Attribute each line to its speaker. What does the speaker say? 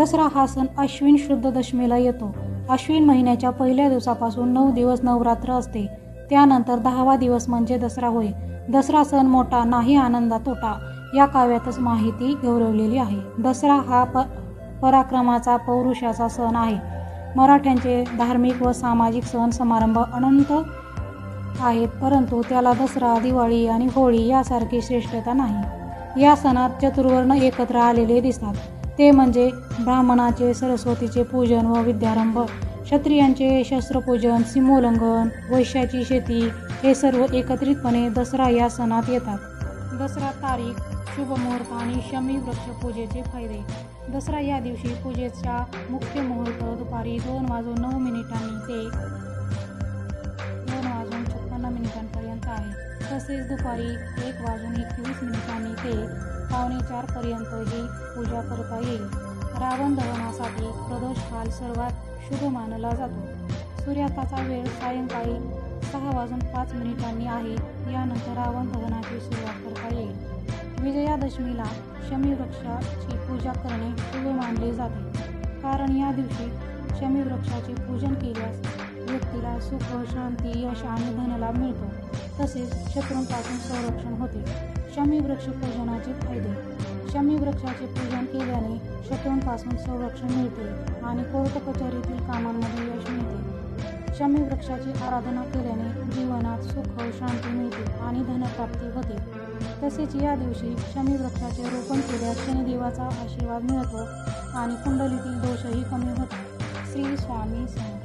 Speaker 1: दसरा हा सण अश्विन शुद्ध दशमीला येतो. अश्विन महिन्याच्या पहिल्या दिवसापासून नऊ दिवस नवरात्र असते. त्यानंतर दहावा दिवस म्हणजे दसरा होय. दसरा सण मोठा नाही आनंदा तोटा या काव्यातच माहिती गौरवलेली आहे. दसरा हा प पराक्रमाचा पौरुषाचा सण आहे. मराठ्यांचे धार्मिक व सामाजिक सण समारंभ अनंत आहेत परंतु त्याला दसरा दिवाळी आणि होळी यासारखी श्रेष्ठता नाही. या सणात चतुर्वर्ण एकत्र आलेले दिसतात. ते म्हणजे ब्राह्मणाचे सरस्वतीचे पूजन व विद्यारंभ. क्षत्रियांचे शस्त्रपूजन सीमोल्लंघन वैश्याची शेती हे सर्व एकत्रितपणे दसरा या सणात येतात. दसरा तारीख शुभ मुहूर्त आणि शमी वृक्ष पूजेचे फायदे. दसरा या दिवशी पूजेचा मुख्य मुहूर्त दुपारी दोन वाजून नऊ मिनिटांनी ते दोन वाजून छप्पन्न मिनिटांपर्यंत आहे. तसेच दुपारी एक वाजून एकवीस मिनिटांनी ते पावणे चारपर्यंत ही पूजा करता येईल. रावण दहनासाठी प्रदोष काल सर्वात शुभ मानला जातो. सूर्यास्ताचा वेळ सायंकाळी सहा वाजून पाच मिनिटांनी आहे. यानंतर रावण दहनाची सुरुवात करता येईल. विजयादशमीला शमी वृक्षाची पूजा करणे शुभ मानले जाते. कारण या दिवशी शमी वृक्षाचे पूजन केल्यास व्यक्तीला सुख शांती यश आणि धनलाभ मिळतो. तसेच शत्रूंपासून संरक्षण होते. शमी वृक्ष पूजनाचे फायदे. शमी वृक्षाचे पूजन केल्याने शत्रूंपासून संरक्षण मिळते आणि कोर्ट कचेरीतील कामांमध्ये यश मिळते. शमी वृक्षाची आराधना केल्याने जीवनात सुख शांती मिळते आणि धनप्राप्ती होते. तसेच या दिवशी शमी वृक्षाचे रोपण केल्यास शनिदेवाचा आशीर्वाद मिळतो आणि कुंडलीतील दोषही कमी होतो श्री स्वामी समर्थ